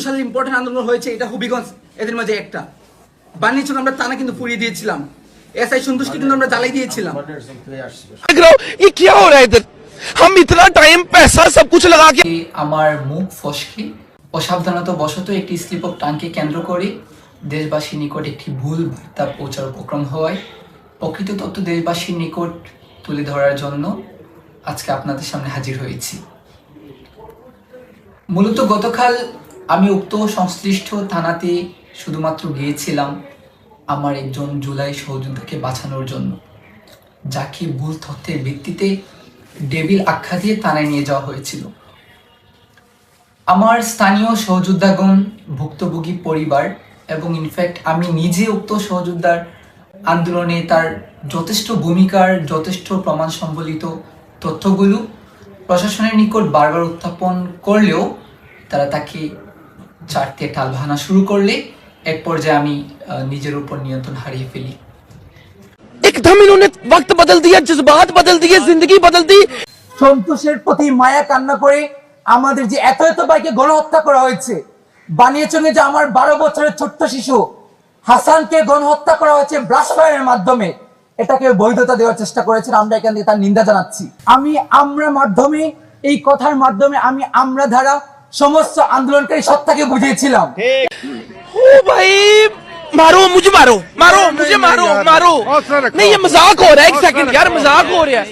সালে ইম্পর্টেন্ট আন্দোলন হয়েছে এটা হবিগঞ্জ এদের মাঝে একটা বানিয়েছিল আমরা টানা কিন্তু পুড়িয়ে দিয়েছিলাম এসআই সন্তুষ্টি কিন্তু আমরা জ্বালাই দিয়েছিলাম देख रहा हूँ ये क्या हो रहा है इधर हम इतना टाइम पैसा सब कुछ लगा के এ আমার মুখ ফসকে অসাবধানতা বশত একটি স্লিপ অফ টাঙ্কে কেন্দ্র করে দেশবাসীর নিকট একটি ভুল বার্তা পৌঁছার উপক্রম হওয়ায় প্রকৃত তথ্য দেশবাসীর নিকট তুলে ধরার জন্য আজকে আপনাদের সামনে হাজির হয়েছি মূলত গতকাল আমি উক্ত সংশ্লিষ্ট থানাতে শুধুমাত্র গিয়েছিলাম আমার একজন জুলাই সহযোদ্ধাকে বাঁচানোর জন্য, যাকে ভুল তথ্যের ভিত্তিতে ডেভিল আখ্যা দিয়ে থানায় নিয়ে যাওয়া হয়েছিল। আমার স্থানীয় সহযোদ্ধাগণ, ভুক্তভোগী পরিবার এবং ইনফ্যাক্ট আমি নিজে উক্ত সহযোদ্ধার আন্দোলনে তার যথেষ্ট ভূমিকার, যথেষ্ট প্রমাণ সম্বলিত তথ্যগুলো প্রশাসনের নিকট বারবার উত্থাপন করলেও তারা তাকে চারতে টালভানা শুরু করলে এক পর্যায়ে আমি নিজের উপর নিয়ন্ত্রণ হারিয়ে ফেলি। একদম ইনোনে ওয়াক্ত বদল দিয়া জজবাত বদল দিয়ে জিন্দগি বদল দি সন্তোষের প্রতি মায়া কান্না করে আমাদের যে এত এত ভাইকে গণহত্যা করা হয়েছে বানিয়েচঙ্গে যে আমার বারো বছরের ছোট্ট শিশু হাসানকে গণহত্যা করা হয়েছে ব্রাশফায়ারের মাধ্যমে। এটাকে বৈধতা দেওয়ার চেষ্টা করেছেন আমরা এখান থেকে তার নিন্দা জানাচ্ছি। আমি আমরা মাধ্যমে এই কথার মাধ্যমে আমি আমরা ধারা সমস্ত আন্দোলনকারী সত্তাকে বুঝিয়েছিলাম ओ भाई मारो मुझे मारो मारो मुझे मारो मारो नहीं ये मजाक हो रहा है एक सेकंड यार मजाक हो रहा है